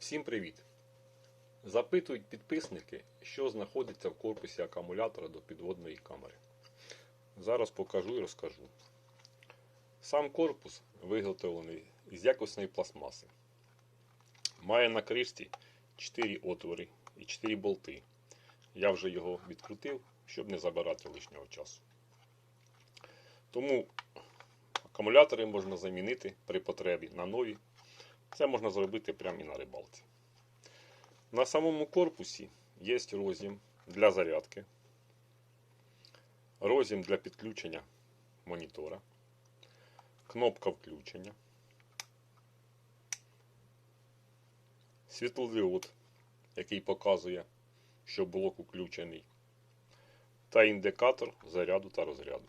Всім привіт! Запитують підписники, що знаходиться в корпусі акумулятора до підводної камери. Зараз покажу і розкажу. Сам корпус виготовлений з якісної пластмаси. Має на кришці 4 отвори і 4 болти. Я вже його відкрутив, щоб не забирати лишнього часу. Тому акумулятори можна замінити при потребі на нові. Це можна зробити прямо і на рибалці. На самому корпусі є роз'єм для зарядки, роз'єм для підключення монітора, кнопка включення, світлодіод, який показує, що блок включений, та індикатор заряду та розряду.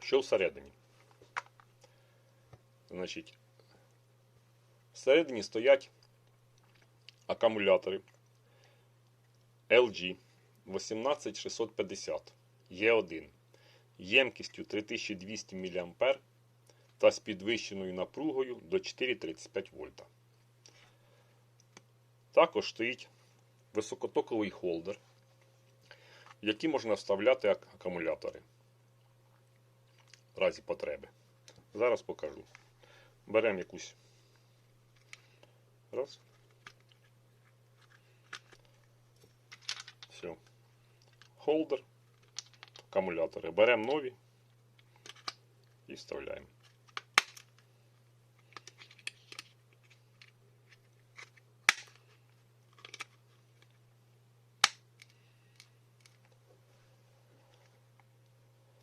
Що всередині? Значить, всередині стоять акумулятори LG 18650 E1 ємкістю 3200 мА та з підвищеною напругою до 4,35 вольта. Також стоїть високотоковий холдер, в який можна вставляти ак- акумулятори в разі потреби. Зараз покажу. Беремо якусь. Раз. Все. Холдер. Акумулятори. Беремо нові і вставляємо.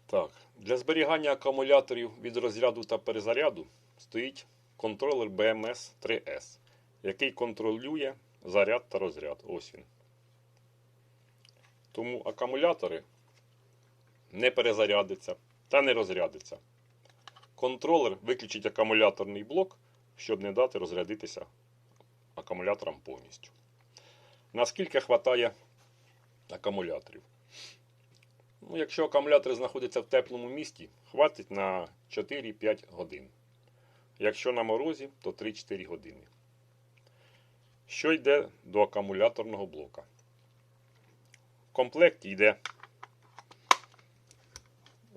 Так, для зберігання акумуляторів від розряду та перезаряду стоїть контролер BMS 3S, який контролює заряд та розряд. Ось він. Тому акумулятори не перезарядиться та не розрядиться. Контролер виключить акумуляторний блок, щоб не дати розрядитися акумуляторам повністю. Наскільки вистачає акумуляторів? Ну, якщо акумулятор знаходиться в теплому місті, хватить на 4-5 годин. Якщо на морозі, то 3-4 години. Що йде до акумуляторного блока? В комплекті йде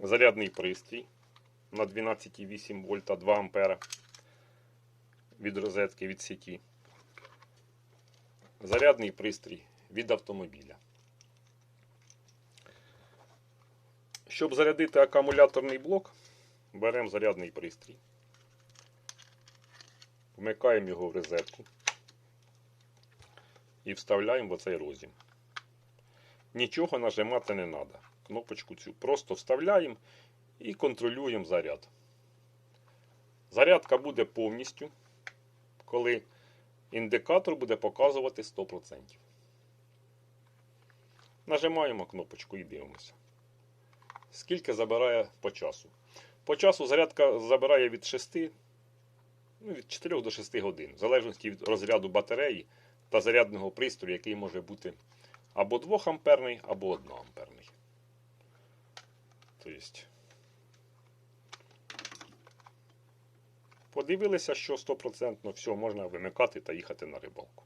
зарядний пристрій на 12,8 вольта 2 ампера від розетки від сіті. Зарядний пристрій від автомобіля. Щоб зарядити акумуляторний блок, беремо зарядний пристрій, вмикаємо його в розетку і вставляємо в оцей розім. Нічого нажимати не треба. Кнопочку цю просто вставляємо і контролюємо заряд. Зарядка буде повністю, коли індикатор буде показувати 100%. Нажимаємо кнопочку і дивимося. Скільки забирає по часу? По часу зарядка забирає від 6, ну, від 4 до 6 годин, в залежності від розряду батареї та зарядного пристрою, який може бути або 2 амперний, або 1 амперний. Тобто, подивилися, що 100% все можна вимикати та їхати на рибалку.